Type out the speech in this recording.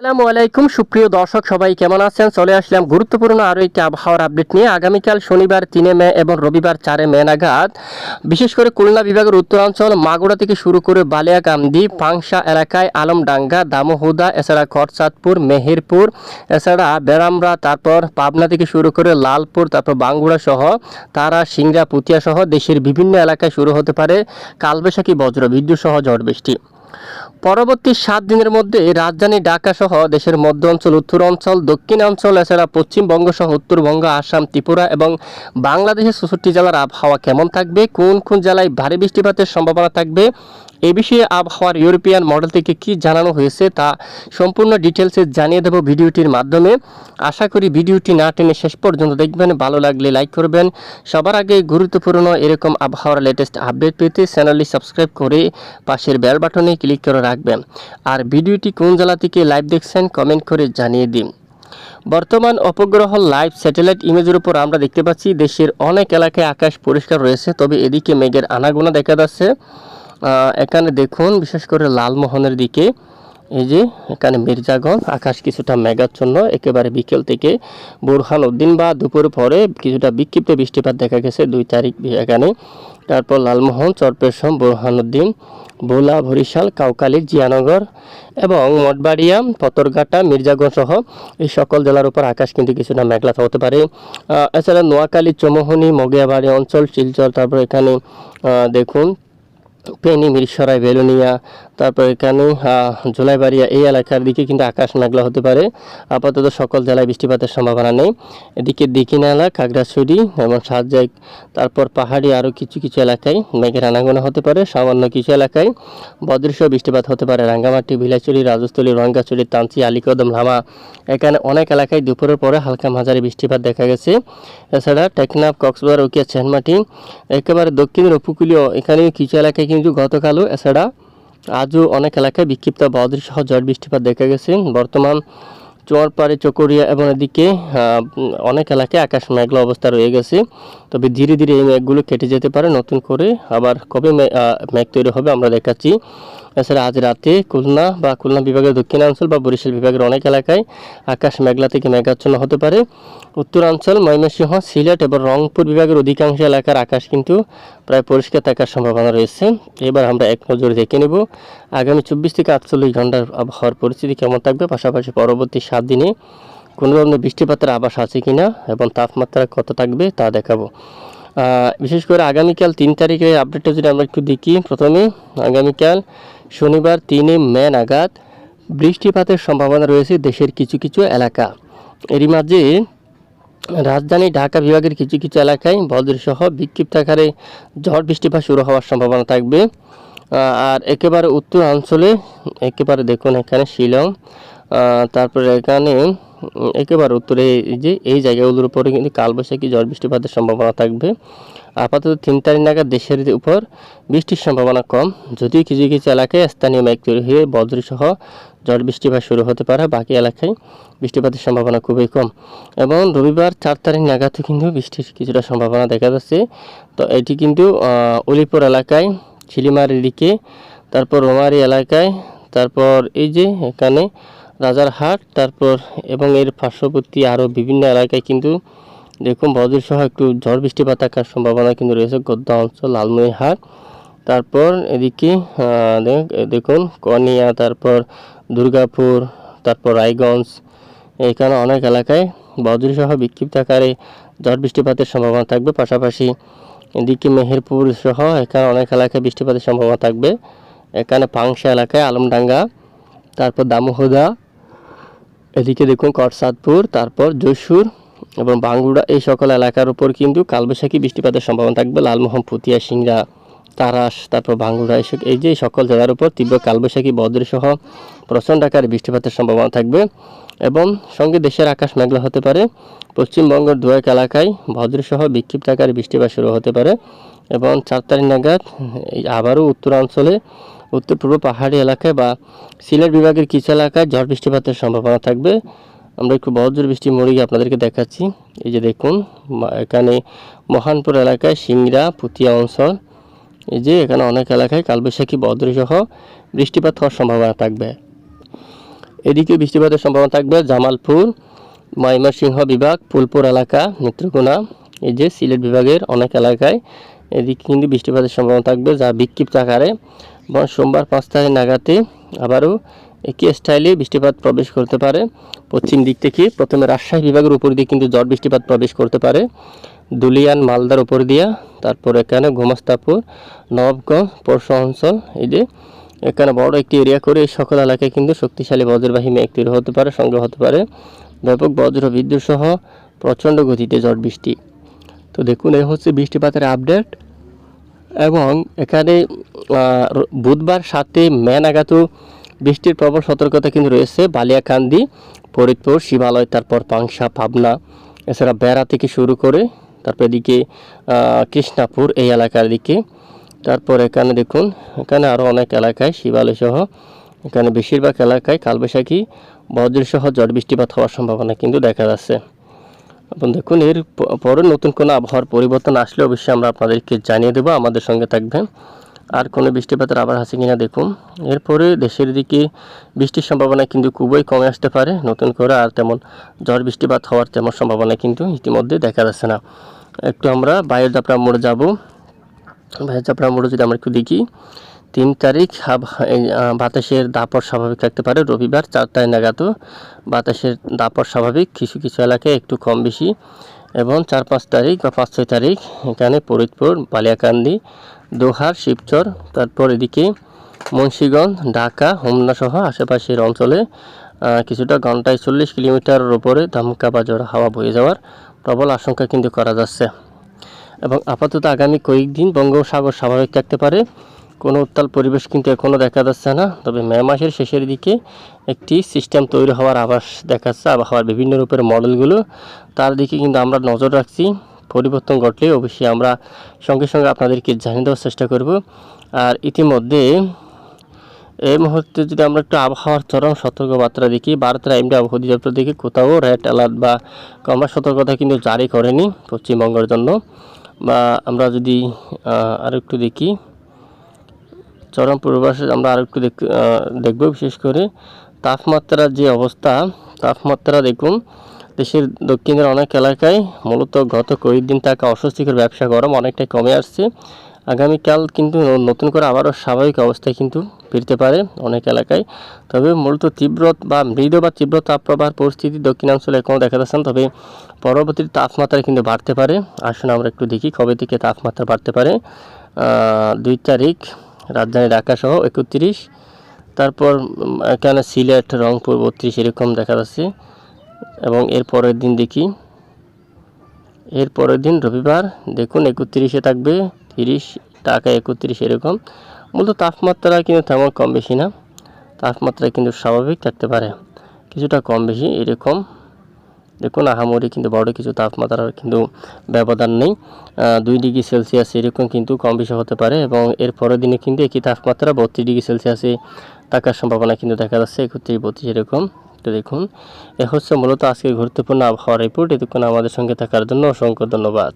আসসালামু আলাইকুম, সুপ্রিয় দর্শক সবাই কেমন আছেন? চলে আসলাম গুরুত্বপূর্ণ আরও একটি আবহাওয়ার আপডেট নিয়ে। আগামীকাল শনিবার তিনে মে এবং রবিবার চারে মে নাগাদ, বিশেষ করে খুলনা বিভাগের উত্তরাঞ্চল মাগুড়া থেকে শুরু করে বালিয়াকান্দি, পাংশা এলাকায় আলমডাঙ্গা, দামোহুদা, এছাড়া খরচাঁদপুর মেহেরপুর, এছাড়া বেরামরা তারপর পাবনা থেকে শুরু করে লালপুর, তারপর বাঙ্গুড়া সহ তারা সিংড়া, পুতিয়া সহ দেশের বিভিন্ন এলাকায় শুরু হতে পারে কালবৈশাখী বজ্র, বিদ্যুৎ সহ ঝড় বৃষ্টি। পরবর্তী সাত দিনের মধ্যে রাজধানী ঢাকাসহ দেশের মধ্য অঞ্চল, উত্তর অঞ্চল দক্ষিণাঞ্চল এছাড়া পশ্চিমবঙ্গ সহ উত্তরবঙ্গ আসাম, ত্রিপুরা এবং বাংলাদেশের চৌষট্টি জেলার আবহাওয়া কেমন থাকবে? কোন কোন জেলায় ভারী বৃষ্টিপাতের সম্ভাবনা থাকবে? এ বিষয়ে আবহাওয়ার ইউরোপিয়ান মডেল থেকে কি জানানো হয়েছে তা সম্পূর্ণ ডিটেলসে জানিয়ে দেব ভিডিওটির মাধ্যমে। আশা করি ভিডিওটি না টেনে শেষ পর্যন্ত দেখবেন। ভালো লাগলে লাইক করবেন। সবার আগে গুরুত্বপূর্ণ এরকম আবহাওয়ার লেটেস্ট আপডেট পেতে চ্যানেলটি সাবস্ক্রাইব করে পাশের বেল বাটনে ক্লিক করে রাখবেন। আর ভিডিওটি কোন জেলা থেকে লাইভ দেখছেন কমেন্ট করে জানিয়ে দিন। বর্তমান উপগ্রহ লাইভ স্যাটেলাইট ইমেজের উপর আমরা দেখতে পাচ্ছি, দেশের অনেক এলাকায় আকাশ পরিষ্কার রয়েছে, তবে এদিকে মেঘের আনাগোনা দেখা যাচ্ছে। এখানে দেখুন, বিশেষ করে লালমোহনের দিকে, এই যে এখানে মির্জাগঞ্জ, আকাশ কিছুটা মেঘাচ্ছন্ন, একেবারে বিকেল থেকে বোরহান উদ্দিন বা দুপুর পরে কিছুটা বিক্ষিপ্ত বৃষ্টিপাত দেখা গেছে দুই তারিখ এখানে। তারপর লালমোহন চরপেশম বোরহানুদ্দিন ভোলা, বরিশাল, কাউকালী, জিয়ানগর এবং মঠবাড়িয়া, পতরঘাটা মির্জাগঞ্জ সহ এই সকল জেলার উপর আকাশ কিন্তু কিছুটা মেঘলা হতে পারে। এছাড়া নোয়াখালী, চমোহনী, মগিয়াবাড়ি অঞ্চল, শিলচর, তারপর এখানে দেখুন পেনি, মিরসরাই, বেলুনিয়া, তারপর এখানে জোলাইবাড়িয়া এই এলাকার দিকে কিন্তু আকাশ মেঘলা হতে পারে। আপাতত সকল জেলায় বৃষ্টিপাতের সম্ভাবনা নেই। এদিকে দিকিনালা খাগড়াছড়ি এবং সাজেক তারপর পাহাড়ি আরও কিছু কিছু এলাকায় মেঘের আনাগোনা হতে পারে। সামান্য কিছু এলাকায় বদৃশ্য বৃষ্টিপাত হতে পারে। রাঙ্গামাটি ভিলাচুরি রাজস্থলী রঙ্গাচুরি তান্সি আলিকদম, লামা এখানে অনেক এলাকায় দুপুরের পরে হালকা মাঝারি বৃষ্টিপাত দেখা গেছে। এছাড়া টেকনাফ, কক্সবাজার, উকিয়া, চেনমাটি, একেবারে দক্ষিণের উপকূলীয় এখানে কিছু এলাকায় কিন্তু গতকালও এছাড়া আজও অনেক এলাকায় বিক্ষিপ্ত বদ্রি সহ ঝড় বৃষ্টিপাত দেখা গেছে। বর্তমান চোয়ারপাড়ে চকরিয়া এবং এদিকে অনেক এলাকায় আকাশ মেঘলা অবস্থা রয়ে গেছে। তবে ধীরে ধীরে এই মেঘগুলো কেটে যেতে পারে। নতুন করে আবার কবে মেঘ তৈরি হবে আমরা দেখাচ্ছি। এছাড়া আজ রাতে খুলনা বা খুলনা বিভাগের দক্ষিণাঞ্চল বা বরিশাল বিভাগের অনেক এলাকায় আকাশ মেঘলা থেকে মেঘাচ্ছন্ন হতে পারে। উত্তরাঞ্চল, ময়মনসিংহ, সিলেট এবং রংপুর বিভাগের অধিকাংশ এলাকার আকাশ কিন্তু প্রায় পরিষ্কার থাকার সম্ভাবনা রয়েছে। এবার আমরা এক নজরে দেখে নেব আগামী চব্বিশ থেকে আটচল্লিশ ঘণ্টার আবহাওয়ার পরিস্থিতি কেমন থাকবে। পাশাপাশি পরবর্তী সাত দিনে কোনো ধরনের বৃষ্টিপাতের আবাস আছে কিনা এবং তাপমাত্রা কত থাকবে তা দেখাবো। বিশেষ করে আগামীকাল তিন তারিখের আপডেটটা যদি আমরা একটু দেখি, প্রথমে আগামীকাল শনিবার তিনে মে নাগাদ বৃষ্টিপাতের সম্ভাবনা রয়েছে দেশের কিছু কিছু এলাকা। এরই মাঝে রাজধানী ঢাকা বিভাগের কিছু কিছু এলাকায় বজ্রসহ বিক্ষিপ্ত আকারে ঝড় বৃষ্টিপাত শুরু হওয়ার সম্ভাবনা থাকবে। আর একেবারে উত্তর অঞ্চলে একেবারে দেখুন এখানে শিলং তারপরে এখানে একেবারে উত্তরে এই যে এই জায়গাগুলোর উপরে কিন্তু কালবৈশাখী ঝড় বৃষ্টিপাতের সম্ভাবনা থাকবে। আপাতত তিন তারিখ নাগাদ দেশের উপর বৃষ্টির সম্ভাবনা কম। যদিও কিছু কিছু এলাকায় স্থানীয় মেঘ তৈরি হয়ে বজ্রসহ ঝড় বৃষ্টিপাত শুরু হতে পারে বাকি এলাকায় বৃষ্টিপাতের সম্ভাবনা খুবই কম। এবং রবিবার চার তারিখ নাগাদও কিন্তু বৃষ্টির কিছুটা সম্ভাবনা দেখা যাচ্ছে। তো এটি কিন্তু আহ, উলিপুর এলাকায় চিলিমারির দিকে তারপর রোমারি এলাকায় তারপর এই যে এখানে রাজারহাট তারপর এবং এর পার্শ্ববর্তী আরও বিভিন্ন এলাকায় কিন্তু দেখুন বজ্রসহ একটু ঝড় বৃষ্টিপাত থাকার সম্ভাবনা কিন্তু রয়েছে গদ্দা অঞ্চল, লালমনিরহাট। তারপর এদিকে দেখুন কনিয়া তারপর দুর্গাপুর, তারপর রায়গঞ্জ, এখানে অনেক এলাকায় বজ্রসহ বিক্ষিপ্ত আকারে ঝড় বৃষ্টিপাতের সম্ভাবনা থাকবে। পাশাপাশি এদিকে মেহেরপুর সহ এখানে অনেক এলাকায় বৃষ্টিপাতের সম্ভাবনা থাকবে। এখানে পাংশা এলাকায়, আলমডাঙ্গা, তারপর দামোহদা এদিকে দেখুন কটসাদপুর, তারপর যশোর এবং বাঙ্গুড়া, এই সকল এলাকার উপর কিন্তু কালবৈশাখী বৃষ্টিপাতের সম্ভাবনা থাকবে। লালমোহন, পুতিয়া, সিংড়া, তারাস, তারপর বাঙ্গুড়া এসব এই যে সকল জায়গার উপর তীব্র কালবৈশাখী বদ্রসহ প্রচণ্ড আকারে বৃষ্টিপাতের সম্ভাবনা থাকবে। এবং সঙ্গে দেশের আকাশ মেঘলা হতে পারে। পশ্চিমবঙ্গের দু এক এলাকায় ভদ্রসহ বিক্ষিপ্ত আকারে বৃষ্টিপাত শুরু হতে পারে এবং চার তারিখ নাগাদ আবারও উত্তরাঞ্চলে উত্তর পূর্ব পাহাড়ি এলাকায় বা সিলেট বিভাগের কিছু এলাকায় ঝড় বৃষ্টিপাতের সম্ভাবনা থাকবে। আমরা একটু বজ্র বৃষ্টি মরিয়ে আপনাদেরকে দেখাচ্ছি। এই যে দেখুন এখানে মহানপুর এলাকায় সিংড়া, পুতিয়া অঞ্চল, এই যে এখানে অনেক এলাকায় কালবৈশাখী বজ্রসহ বৃষ্টিপাত হওয়ার সম্ভাবনা থাকবে। এদিকে বৃষ্টিপাতের সম্ভাবনা থাকবে জামালপুর, ময়মনসিংহ বিভাগ, ফুলপুর এলাকা, নেত্রকোনা, এই যে সিলেট বিভাগের অনেক এলাকায়। এদিকে কিন্তু বৃষ্টিপাতের সম্ভাবনা থাকবে যা বিক্ষিপ্ত আকারে। সোমবার পাঁচ তারিখ নাগাতে আবারও একই স্টাইলে বৃষ্টিপাত প্রবেশ করতে পারে। পশ্চিম দিক থেকে প্রথমে রাজশাহী বিভাগের উপর দিয়ে কিন্তু ঝড় বৃষ্টিপাত প্রবেশ করতে পারে। দুলিয়ান, মালদার উপর দিয়া, তারপর এখানে গোমস্তাপুর নবাবগঞ্জ, পরশু অঞ্চল, এই যে এখানে বড় একটি এরিয়া করে এই সকল এলাকায় কিন্তু শক্তিশালী বজ্রবাহী মেঘ তৈরি হতে পারে সঙ্গে হতে পারে। ব্যাপক বজ্র বিদ্যুৎ সহ প্রচণ্ড গতিতে ঝড় বৃষ্টি। তো দেখুন, এই হচ্ছে বৃষ্টিপাতের আপডেট এবং এখানে বুধবার সাথে মে নাগাদও বৃষ্টির প্রবল সতর্কতা কিন্তু রয়েছে বালিয়াকান্দি, ফরিদপুর, শিবালয়, তারপর পাংশা, পাবনা, এছাড়া বেড়া থেকে শুরু করে তারপর এদিকে কৃষ্ণাপুর এই এলাকার দিকে। তারপর এখানে দেখুন, এখানে আরও অনেক এলাকায় শিবালয় সহ, এখানে বেশিরভাগ এলাকায় কালবৈশাখী বজ্রসহ ঝড় বৃষ্টিপাত হওয়ার সম্ভাবনা কিন্তু দেখা যাচ্ছে। এবং দেখুন, এর পরে নতুন কোনো আবহাওয়ার পরিবর্তন আসলে অবশ্যই আমরা আপনাদেরকে জানিয়ে দেবো, আমাদের সঙ্গে থাকবেন। আর কোনো বৃষ্টিপাতের আবার আছে কিনা দেখুন। এরপরে দেশের দিকে বৃষ্টির সম্ভাবনা কিন্তু খুবই কমে আসতে পারে, নতুন করে আর তেমন ঝড় বৃষ্টিপাত হওয়ার তেমন সম্ভাবনা কিন্তু ইতিমধ্যে দেখা যাচ্ছে না। একটু আমরা বাইরের দাপড়া মোড়ে যাব। বাইরের দাপড়া মোড়ে যদি আমরা একটু দেখি, তিন তারিখ বাতাসের দাপট স্বাভাবিক থাকতে পারে, রবিবার চারটায় নাগাদও বাতাসের দাপট স্বাভাবিক, কিছু কিছু এলাকায় একটু কম বেশি। এবং চার, পাঁচ তারিখ বা পাঁচ, ছয় তারিখ, এখানে ফরিদপুর, বালিয়াকান্দি, দোহার, শিবচর, তারপর এদিকে মুন্সীগঞ্জ, ঢাকা হোমনা সহ আশেপাশের অঞ্চলে কিছুটা ঘন্টায় চল্লিশ কিলোমিটার উপরে ধামকা বা ঝড় হাওয়া বয়ে যাওয়ার প্রবল আশঙ্কা কিন্তু করা যাচ্ছে। এবং আপাতত আগামী কয়েকদিন বঙ্গোপসাগর স্বাভাবিক থাকতে পারে। কোনো উত্তাল পরিবেশ কিন্তু এখনও দেখা যাচ্ছে না। তবে মে মাসের শেষের দিকে একটি সিস্টেম তৈরি হওয়ার আভাস দেখাচ্ছে আবহাওয়ার বিভিন্ন রূপের মডেলগুলো। তার দিকে কিন্তু আমরা নজর রাখছি। পরিবর্তন ঘটলে অবশ্যই আমরা সঙ্গে সঙ্গে আপনাদেরকে জানিয়ে দেওয়ার চেষ্টা করব। আর ইতিমধ্যে এই মুহূর্তে যদি আমরা একটু আবহাওয়ার চরম সতর্কবার্তা দেখি ভারতের এমডি আবহাওয়া অধিদপ্তর দেখি কোথাও রেড অ্যালার্ট বা কমলা সতর্কতা কিন্তু জারি করেনি পশ্চিমবঙ্গের জন্য। বা আমরা যদি আর একটু দেখি চরম পূর্বাভাসে আমরা আর একটু দেখব বিশেষ করে। তাপমাত্রার যে অবস্থা, তাপমাত্রা দেখুন, দেশের দক্ষিণের অনেক এলাকায় মূলত গত কয়েকদিন থাকা অস্বস্তিকর ব্যবসা গরম অনেকটাই কমে আসছে। আগামীকাল কিন্তু নতুন করে আবারও স্বাভাবিক অবস্থায় কিন্তু ফিরতে পারে অনেক এলাকায়। তবে মূলত তীব্র বা মৃদু বা তীব্র তাপপ্রবাহ পরিস্থিতি দক্ষিণাঞ্চলে এখনও দেখা যাচ্ছে না, তবে পরবর্তী তাপমাত্রা কিন্তু বাড়তে পারে। আসুন আমরা একটু দেখি কবে থেকে তাপমাত্রা বাড়তে পারে। দুই তারিখ, রাজধানী ঢাকা সহ একত্রিশ, তারপর এখানে সিলেট, রংপুর বত্রিশ এরকম দেখা যাচ্ছে। এবং এর পরের দিন দেখি, এর পরের দিন রবিবার, দেখুন একত্রিশে থাকবে। তিরিশ টাকা একত্রিশ এরকম। মূলত তাপমাত্রা কিন্তু তেমন কম বেশি না। তাপমাত্রা কিন্তু স্বাভাবিক থাকতে পারে। কিছুটা কম বেশি এরকম। দেখুন, আহামরি কিন্তু বড় কিছু তাপমাত্রার কিন্তু ব্যবধান নেই। দুই ডিগ্রি সেলসিয়াস এরকম কিন্তু কম বেশি হতে পারে এবং এর পরের দিনে কিন্তু একই তাপমাত্রা বত্রিশ ডিগ্রি সেলসিয়াসে থাকার সম্ভাবনা কিন্তু দেখা যাচ্ছে। একত্রিশ, বত্রিশ এরকম। তো দেখুন, এ হচ্ছে মূলত আজকে গুরুত্বপূর্ণ আবহাওয়া রিপোর্ট এতক্ষণ আমাদের সঙ্গে থাকার জন্য অসংখ্য ধন্যবাদ।